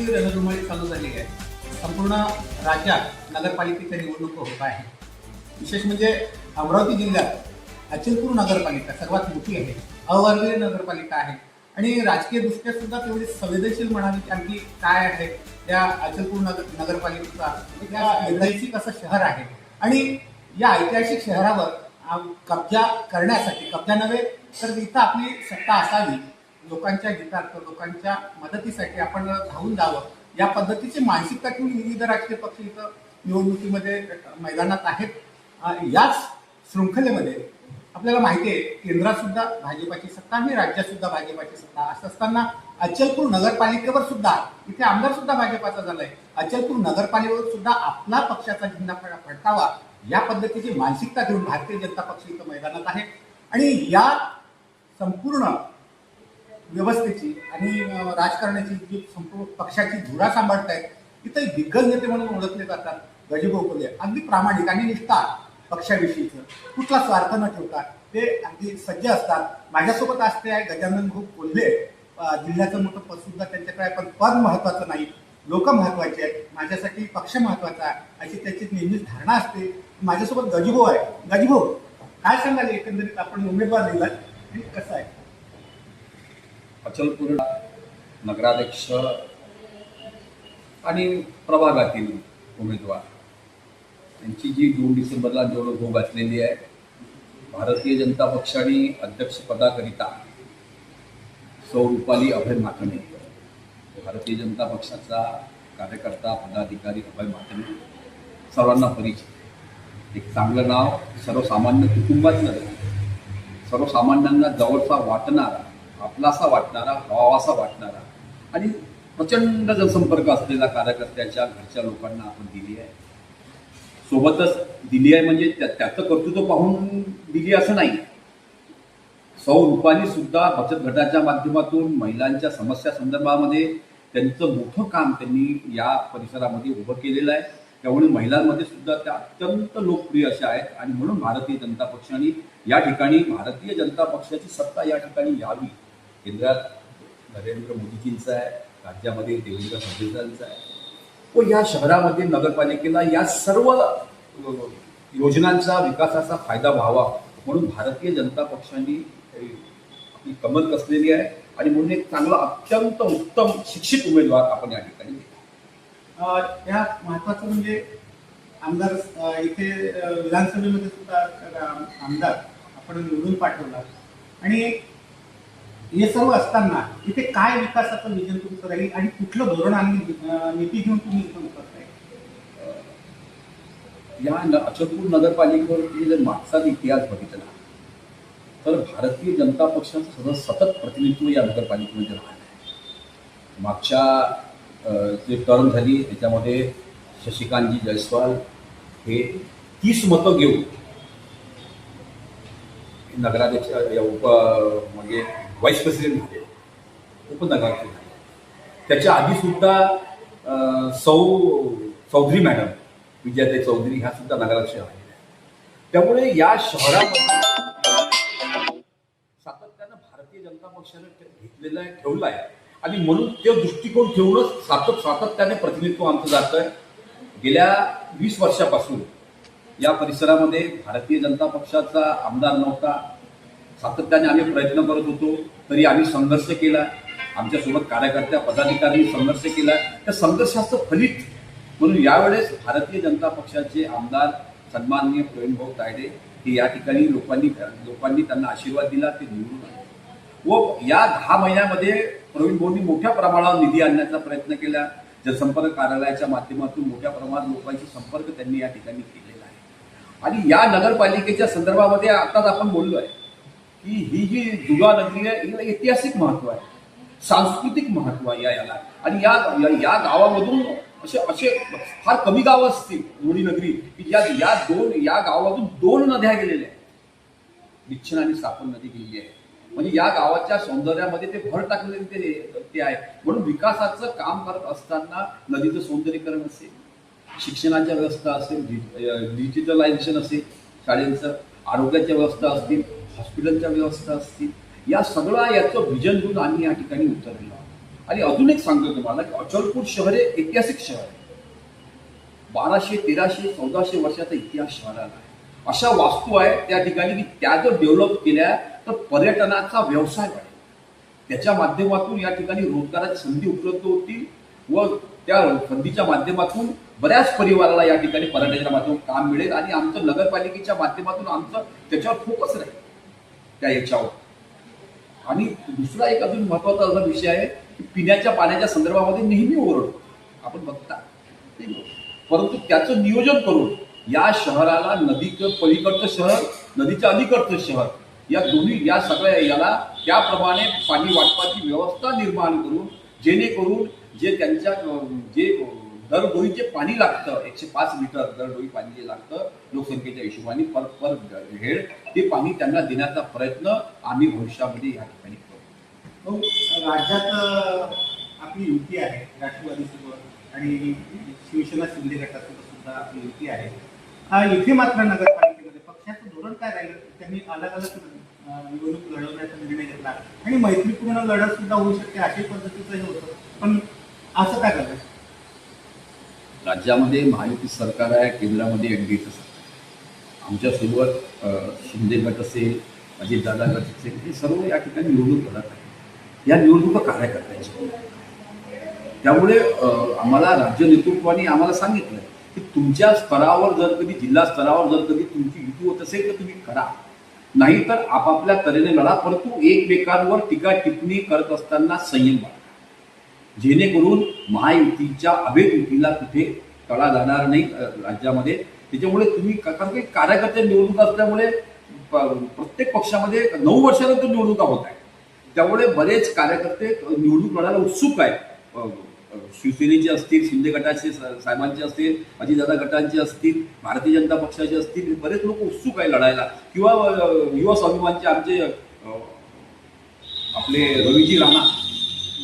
राजकीय रणधुमाळी चालू झाली आहे. संपूर्ण राज्यात नगरपालिकेच्या निवडणुका होत आहे विशेष म्हणजे अमरावती जिल्ह्यात अचलपूर नगरपालिका सर्वात मोठी आहे. अवर्गीय नगरपालिका आहे. आणि राजकीय दृष्ट्या सुद्धा तेवढी संवेदनशील म्हणावी की आणखी काय आहे त्या अचलपूर नगर नगरपालिकेचा त्या ऐतिहासिक असं शहर आहे. आणि या ऐतिहासिक शहरावर कब्जा करण्यासाठी कब्जा नव्हे तर इथं आपली सत्ता असावी. लोकांच्या हितार्थ लोकांच्या मदतीसाठी आपण धावून जावं. या पद्धतीची मानसिकता ठेवून विविध राजकीय पक्ष इथं निवडणुकीमध्ये मैदानात आहेत. याच शृंखलेमध्ये आपल्याला माहिती आहे केंद्रात सुद्धा भाजपाची सत्ता आणि राज्यात सुद्धा भाजपाची सत्ता. असं असताना अचलपूर नगरपालिकेवर सुद्धा इथे आमदार सुद्धा भाजपाचा झालाय. अचलपूर नगरपालिकेवर सुद्धा आपला पक्षाचा झेंडा फडकावा या पद्धतीची मानसिकता घेऊन भारतीय जनता पक्ष इथं मैदानात आहे. आणि या संपूर्ण व्यवस्थेची आणि राजकारणाची जी संपूर्ण पक्षाची धुरा सांभाळतायत इथे दिग्गज नेते म्हणून ओळखले जातात गजिभाऊ कोल्हे अगदी प्रामाणिक आणि निष्ठा पक्षाविषयीचं. कुठला स्वार्थ न ठेवता ते अगदी सज्ज असतात. माझ्यासोबत असते आहे गजानन भाऊ कोल्हे जिल्ह्याचं मोठं पद सुद्धा त्यांच्याकडे पण पद महत्वाचं नाही. लोक महत्त्वाचे आहेत. माझ्यासाठी पक्ष महत्त्वाचा आहे. अशी त्याची नेहमीच धारणा असते. माझ्यासोबत गजिभाऊ आहे. गजिभाऊ काय सांगाल एकंदरीत? आपण उमेदवार दिला आणि कसं आहे? अचलपूर नगराध्यक्ष आणि प्रभागातील उमेदवार. यांची जी दोन डिसेंबरला निवडणूक होऊ घातलेली आहे भारतीय जनता पक्षाने अध्यक्षपदाकरिता सौ रुपाली अभय माकणे भारतीय जनता पक्षाचा कार्यकर्ता पदाधिकारी अभय माकणे सर्वांना परिचित. एक चांगलं नाव सर्वसामान्य कुटुंबातलं सर्वसामान्यांना जवळचा वाटणारा आपलासा वाटणारा हवावासा वाटणारा. आणि प्रचंड जनसंपर्क असलेला कार्यकर्त्याच्या घरच्या लोकांना आपण दिली आहे. सोबतच दिली आहे म्हणजे त्या- त्याचं कर्तृत्व पाहून दिली असं नाही. सौ रुपाली सुद्धा बचत गटाच्या माध्यमातून महिलांच्या समस्या संदर्भामध्ये त्यांचं मोठं काम त्यांनी या परिसरामध्ये उभं केलेलं आहे. त्यामुळे महिलांमध्ये सुद्धा त्या अत्यंत लोकप्रिय अशा आहेत. आणि म्हणून भारतीय जनता पक्षाने या ठिकाणी भारतीय जनता पक्षाची सत्ता या ठिकाणी यावी. केंद्रात नरेंद्र मोदीजींचा आहे राज्यामध्ये देवेंद्र फडणवीसांचा आहे. व या शहरामध्ये नगरपालिकेला या सर्व योजनांचा विकासाचा फायदा व्हावा म्हणून भारतीय जनता पक्षाने आपली कमल कसलेली आहे आणि म्हणून एक चांगला अत्यंत उत्तम शिक्षित उमेदवार आपण या ठिकाणी या महत्वाचं म्हणजे आमदार इथे विधानसभेमध्ये सुद्धा आमदार आपण निवडून पाठवला. आणि हे सर्व असताना इथे काय विकासाचं नियोजन तुमचं राहील आणि कुठलं धोरण आणि नीती घेऊन तुम्ही इथं या अचलपूर नगरपालिकेवर जर मागचा इतिहास बघितला तर भारतीय जनता पक्षाचं सतत सतत प्रतिनिधित्व या नगरपालिकेमध्ये राहिलं आहे मागच्या जे टर्म झाली त्याच्यामध्ये शशिकांतजी जयस्वाल हे तीस मतं घेऊन नगराध्यक्ष या उप म्हणजे व्हाईस प्रेसिडेंट होते उपनगराचे त्याच्या आधी सुद्धा सौ चौधरी मॅडम विजयाताई चौधरी ह्या सुद्धा नगराध्यक्ष राहिलेल्या आहेत त्यामुळे या शहरामध्ये सातत्यानं भारतीय जनता पक्षाने घेतलेला आहे ठेवला आहे. आणि म्हणून ते दृष्टिकोन ठेवूनच सातत सातत्याने प्रतिनिधित्व आमचं जात आहे गेल्या वीस वर्षापासून या परिसरामध्ये भारतीय जनता पक्षाचा आमदार नव्हता. सातत्याने आम्ही प्रयत्न करत होतो तरी आम्ही संघर्ष केला. आमच्यासोबत कार्यकर्त्या पदाधिकाऱ्यांनी संघर्ष केला. त्या संघर्षाचं फलित म्हणून यावेळेस भारतीय जनता पक्षाचे आमदार सन्माननीय प्रवीणभाऊ तायडे हे या ठिकाणी लोकांनी लोकांनी त्यांना आशीर्वाद दिला ते निवडून आले. व या दहा महिन्यामध्ये प्रवीण भाऊंनी मोठ्या प्रमाणावर निधी आणण्याचा प्रयत्न केला. जनसंपर्क कार्यालयाच्या माध्यमातून मोठ्या प्रमाणात लोकांशी संपर्क त्यांनी या ठिकाणी केलेला आहे. आणि या नगरपालिकेच्या संदर्भामध्ये आताच आपण बोललो आहे की ही जी दुगा नगरी आहे हिला ऐतिहासिक महत्त्व आहे. सांस्कृतिक महत्त्व आहे या याला. आणि या या- या गावामधून असे असे फार कमी गावं असतील लोणी नगरी की या या दोन या गावामधून दोन नद्या गेलेल्या आहेत. बिच्छन आणि सापन नदी गेलेली आहे. म्हणजे या गावाच्या सौंदर्यामध्ये ते भर टाकलेले ते ते आहे. म्हणून विकासाचं काम करत असताना नदीचं सौंदर्यीकरण असेल शिक्षणाच्या व्यवस्था असेल डिजिटलायझेशन असेल शाळेचं आरोग्याच्या व्यवस्था असतील हॉस्पिटलच्या व्यवस्था असतील. या सगळा याचं विजन घेऊन आम्ही या ठिकाणी उतरलेलो आहोत. आणि अजून एक सांगतो तुम्हाला की अचलपूर शहर हे ऐतिहासिक शहर आहे. बाराशे तेराशे चौदाशे वर्षाचा इतिहास शहराला आहे. अशा वास्तू आहे त्या ठिकाणी की त्या जर डेव्हलप केल्या तर पर्यटनाचा व्यवसाय वाढेल. त्याच्या माध्यमातून या ठिकाणी रोजगाराची संधी उपलब्ध होतील व त्या संधीच्या माध्यमातून बऱ्याच परिवाराला या ठिकाणी पर्यटनाच्या माध्यमातून काम मिळेल आणि आमचं नगरपालिकेच्या माध्यमातून आमचं त्याच्यावर फोकस राहील. त्या याच्यावर. आणि दुसरा एक अजून महत्त्वाचा असा विषय आहे की पिण्याच्या पाण्याच्या संदर्भामध्ये नेहमी ओरडतो. आपण बघता. परंतु त्याचं नियोजन करून या शहराला नदीचं पलीकडचं शहर नदीच्या अलीकडचं शहर या दोन्ही या सगळ्या याला त्याप्रमाणे पाणी वाटपाची व्यवस्था निर्माण करून जेणेकरून जे त्यांच्या जे दर जे पाणी लागतं एकशे पाच लिटर दर डोई पाणी जे लागतं लोकसंख्येच्या हिशोबाने पर पर हेड ते पाणी त्यांना देण्याचा प्रयत्न आम्ही भविष्यामध्ये या ठिकाणी करू. हो, राज्यात आपली युती आहे राष्ट्रवादीसोबत आणि शिवसेना शिंदे गटासोबत सुद्धा आपली युती आहे. हा इथे मात्र नगरपालिकेमध्ये पक्षाचं धोरण काय राहिलं? त्यांनी अलग अलग निवडणूक लढवण्याचा निर्णय घेतला. आणि मैत्रीपूर्ण लढत सुद्धा होऊ शकते अशा पद्धतीचं हे होतं. पण असं काय करतात राज्यामध्ये महायुती सरकार आहे केंद्रामध्ये एनडीएचं सरकार आमच्यासोबत शिंदे गट असेल अजितदादा गट असेल हे सर्व या ठिकाणी निवडणूक लढत आहे या निवडणुका कार्यकर्त्यांच्या. त्यामुळे आम्हाला राज्य नेतृत्वाने आम्हाला सांगितलं की तुमच्या स्तरावर जर कधी जिल्हा स्तरावर जर कधी तुमची युती होत असेल तर तुम्ही करा. नाही तर आपापल्या तऱ्हेने लढा परंतु एकमेकांवर टीका टिप्पणी करत असताना संयम बाळगा. जेणेकरून महायुतीच्या अभेद युतीला कुठे तळा जाणार नाही राज्यामध्ये. त्याच्यामुळे तुम्ही कारण की कार्यकर्ते निवडणूक असल्यामुळे प्रत्येक पक्षामध्ये नऊ वर्षानंतर निवडणुका होत आहेत. त्यामुळे बरेच कार्यकर्ते निवडणूक लढायला उत्सुक आहेत. शिवसेनेचे असतील शिंदे गटाचे साहेबांचे असतील अजितदादा गटांचे असतील भारतीय जनता पक्षाचे असतील बरेच लोक उत्सुक आहे लढायला. किंवा युवा स्वाभिमानचे आमचे आपले रवीजी राणा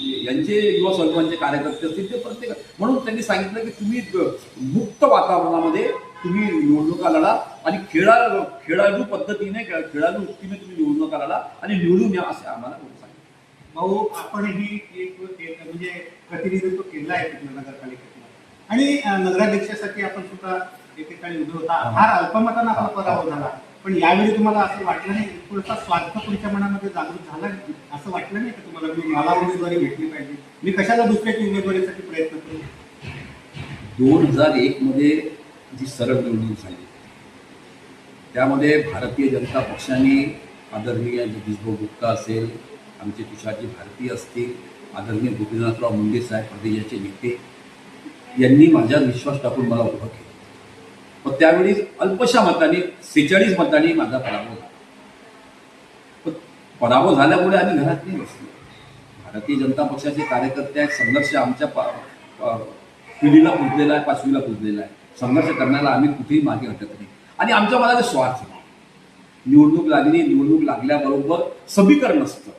यांचे युवा स्वाभिमानचे कार्यकर्ते असतील ते प्रत्येक म्हणून त्यांनी सांगितलं की तुम्ही मुक्त वातावरणामध्ये तुम्ही निवडणुका लढा आणि खेळा खेळाडू पद्धतीने खेळ- खेळाडू वृत्तीने तुम्ही निवडणुका लढा आणि निवडून या असे आम्हाला सांगितलं. भाऊ आपणही एक एक म्हणजे प्रतिनिधित्व केलं आहे नगरपालिकेतलं. आणि नगराध्यक्षासाठी आपण सुद्धा एकेकाळी उभे होता. फार अल्पमतानं आपला पराभव झाला. पण यावेळी तुम्हाला असं वाटलं नाही? थोडासा स्वार्थ तुमच्या मनामध्ये जागृत झाला नाही? असं वाटलं नाही का तुम्हाला? मी मला उमेदवारी भेटली पाहिजे. मी कशाला दुसऱ्याची उमेदवारीसाठी प्रयत्न करू? दोन हजार एक मध्ये जी सरळ निवडणूक झाली त्यामध्ये भारतीय जनता पक्षाने आदरणीय जगदीशभाऊ गुप्ता असेल आमचे तुषारजी भारती असतील आदरणीय गोपीनाथराव मुंडे साहेब प्रदेशाचे नेते यांनी माझ्यावर विश्वास टाकून मला उभं केलं. मग त्यावेळी अल्पशा मताने सेहेचाळीस मतांनी माझा पराभव झाला. पराभव झाल्यामुळे आम्ही घरात नाही बसलो. भारतीय जनता पक्षाचे कार्यकर्ते आहेत संघर्ष आमच्या पिढीला पुजलेला आहे पाचवीला पुजलेला आहे. संघर्ष करण्याला आम्ही कुठेही मागे हटत नाही. आणि आमच्या मनात स्वार्थ निवडणूक लागली निवडणूक लागल्याबरोबर समीकरण असतं.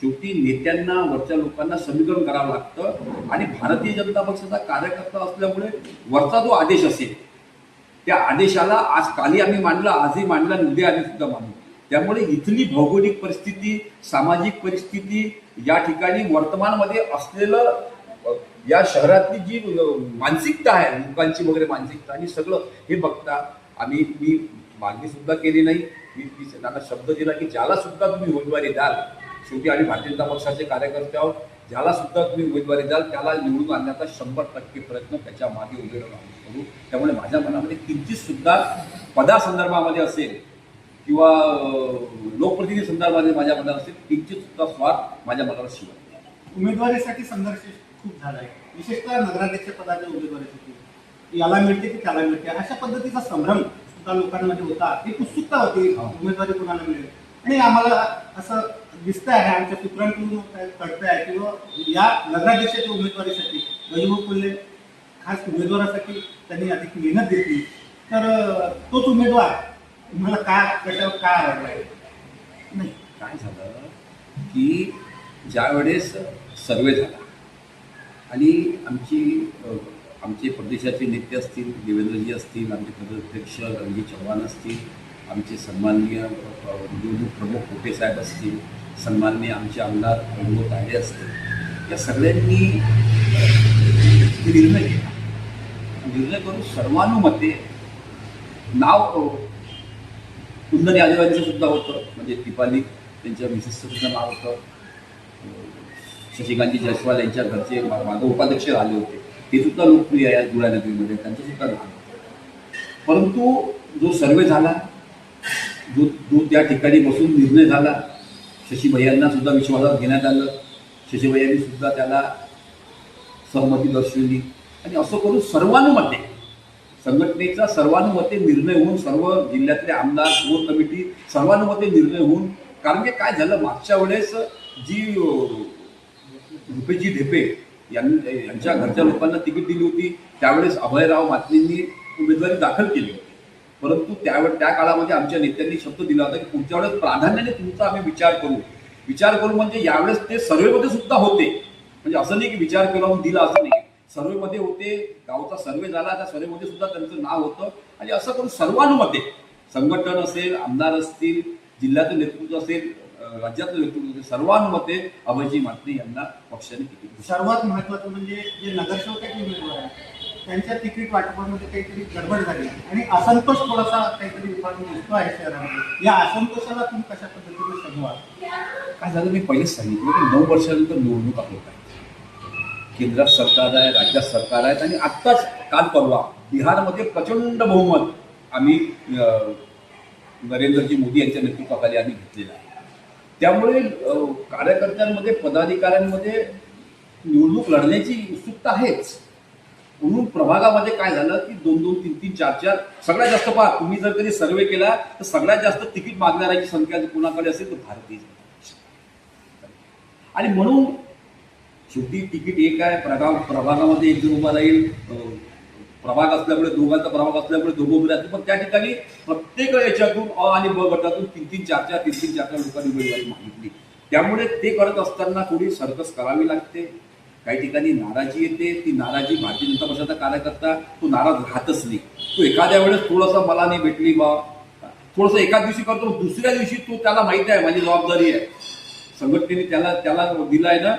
शेवटी नेत्यांना वरच्या लोकांना समीकरण करावं लागतं. आणि भारतीय जनता पक्षाचा कार्यकर्ता असल्यामुळे वरचा जो आदेश असेल त्या आदेशाला आज काली आम्ही मांडला आजही मांडला आणि उद्या आम्ही सुद्धा मांडू. त्यामुळे इथली भौगोलिक परिस्थिती सामाजिक परिस्थिती या ठिकाणी वर्तमानमध्ये असलेलं या शहरातली जी मानसिकता आहे लोकांची वगैरे मानसिकता आणि सगळं हे बघता आम्ही मी मागणी सुद्धा केली नाही. मी मी त्यांना शब्द दिला की ज्याला सुद्धा तुम्ही उमेदवारी द्याल शेवटी आम्ही भारतीय जनता पक्षाचे कार्यकर्ते आहोत. ज्याला सुद्धा तुम्ही उमेदवारी द्याल त्याला निवडून आणण्याचा शंभर टक्के प्रयत्न त्याच्यामागे उभे राहून करू त्यामुळे माझ्या मनामध्ये किंचित सुद्धा पदासंदर्भामध्ये असेल किंवा लोकप्रतिनिधी संदर्भामध्ये माझ्या मनात असेल किंचित सुद्धा स्वार्थ माझ्या मनाला नाही. उमेदवारीसाठी संघर्ष खूप झाला आहे. विशेषतः नगराध्यक्ष पदाच्या उमेदवारीसाठी. याला मिळते की त्याला मिळते. अशा पद्धतीचा संभ्रम सुद्धा लोकांमध्ये होता. एक उत्सुकता होती. हा. उमेदवारी कोणाला मिळेल? आणि आम्हाला असं दिसत आहे आमच्या सूत्रांकडून कळत आहे किंवा या नगराध्यक्षाच्या उमेदवारीसाठी वैभव कोल्हे खास उमेदवारासाठी त्यांनी अधिक मेहनत घेतली. तर तोच उमेदवार तुम्हाला काय कशावर काय आवडलाय नाही काय झालं की ज्यावेळेस सर्वे झाला आणि आमची आमचे प्रदेशाचे नेते असतील देवेंद्रजी असतील आमचे प्रदेशाध्यक्ष रणजी चव्हाण असतील आमचे सन्माननीय निवडणूक प्रमुख कोटे साहेब असतील सन्माननीय आमचे आमदार प्रमोद तायडे असतील. या सगळ्यांनी निर्णय घेतला. निर्णय करून सर्वानुमते नाव अ, कुंदन यादवांचं सुद्धा होतं म्हणजे दीपाली त्यांच्या मिसेसचं सुद्धा नाव होतं. अ, शशिकांतजी जयस्वाल यांच्या घरचे मा- उपाध्यक्ष आले होते. ते सुद्धा लोकप्रिय आहे धुळ्या नगरीमध्ये त्यांचं सुद्धा नाव होतं. परंतु जो सर्वे झाला जो जो त्या ठिकाणी बसून निर्णय झाला शशीभैयांना सुद्धा विश्वासात घेण्यात आलं. शशीभैयांनी सुद्धा त्याला सहमती दर्शवली. आणि असं करून सर्वानुमते संघटनेचा सर्वानुमते निर्णय होऊन सर्व जिल्ह्यातले आमदार कोर कमिटी सर्वानुमते निर्णय होऊन कारण की काय झालं मागच्या वेळेस जी रुपेजी ढेपे यांच्या घरच्या लोकांना तिकीट दिली होती त्यावेळेस अभयराव मातलींनी उमेदवारी दाखल केली होती. परंतु त्यावेळे त्या काळामध्ये आमच्या नेत्यांनी शब्द दिला होता की पुढच्या वेळेस प्राधान्याने तुमचा आम्ही विचार करू. विचार करू म्हणजे यावेळेस ते सर्वेमध्ये सुद्धा होते. म्हणजे असं नाही की विचार केला दिला असं नाही. सर्वेमध्ये होते गावचा सर्वे झाला त्या सर्वेमध्ये सुद्धा त्यांचं नाव होतं. आणि असं करून सर्वानुमते. संघटन असेल आमदार असतील जिल्ह्याचं नेतृत्व असेल राज्यातलं नेतृत्व असेल सर्वानुमते अभयजी म्हात्रे यांना पक्षाने सर्वात महत्वाचं म्हणजे जे नगरसेवकाचे उमेदवार त्यांच्या तिकीट वाटपामध्ये काहीतरी गडबड झाली. आणि असंतोष थोडासा काहीतरी दिसतो आहे शहरामध्ये. या असंतोषाला तुम्ही कशा पद्धतीने समजा काय झालं? मी पहिलेच सांगितलं की नऊ वर्षानंतर निवडणूक होत आहेत केंद्रात सरकार आहे राज्यात सरकार आहेत आणि आत्ताच काल परवा बिहारमध्ये प्रचंड बहुमत आम्ही नरेंद्रजी मोदी यांच्या नेतृत्वाखाली आम्ही घेतलेलं आहे. त्यामुळे कार्यकर्त्यांमध्ये पदाधिकाऱ्यांमध्ये निवडणूक लढण्याची उत्सुकता आहेच. म्हणून प्रभागामध्ये काय झालं की दोन दोन तीन तीन चार चार सगळ्यात जास्त पहा तुम्ही जर कधी सर्वे केला तर सगळ्यात जास्त तिकीट मागणाऱ्याची संख्या जर कुणाकडे असेल तर भारतीय आणि म्हणून शेवटी तिकीट एक आहे प्रभाग प्रभागामध्ये एक जण उभा राहील प्रभाग असल्यामुळे दोघांचा प्रभाग असल्यामुळे दोघं उभे राहतील. पण त्या ठिकाणी प्रत्येक याच्यातून अ आणि ब गटातून तीन तीन चार चार तीन तीन चार चार लोकांनी उमेदवारी मागितली. त्यामुळे ते करत असताना थोडी सर्कस करावी लागते. काही ठिकाणी नाराजी येते ती नाराजी भारतीय जनता पक्षाचा कार्यकर्ता तो नाराज राहतच नाही. तो एखाद्या वेळेस थोडासा मला नाही भेटली बा. थोडंसं एका दिवशी करतो दुसऱ्या दिवशी तो त्याला माहिती आहे माझी जबाबदारी आहे. संघटनेने त्याला त्याला दिलाय ना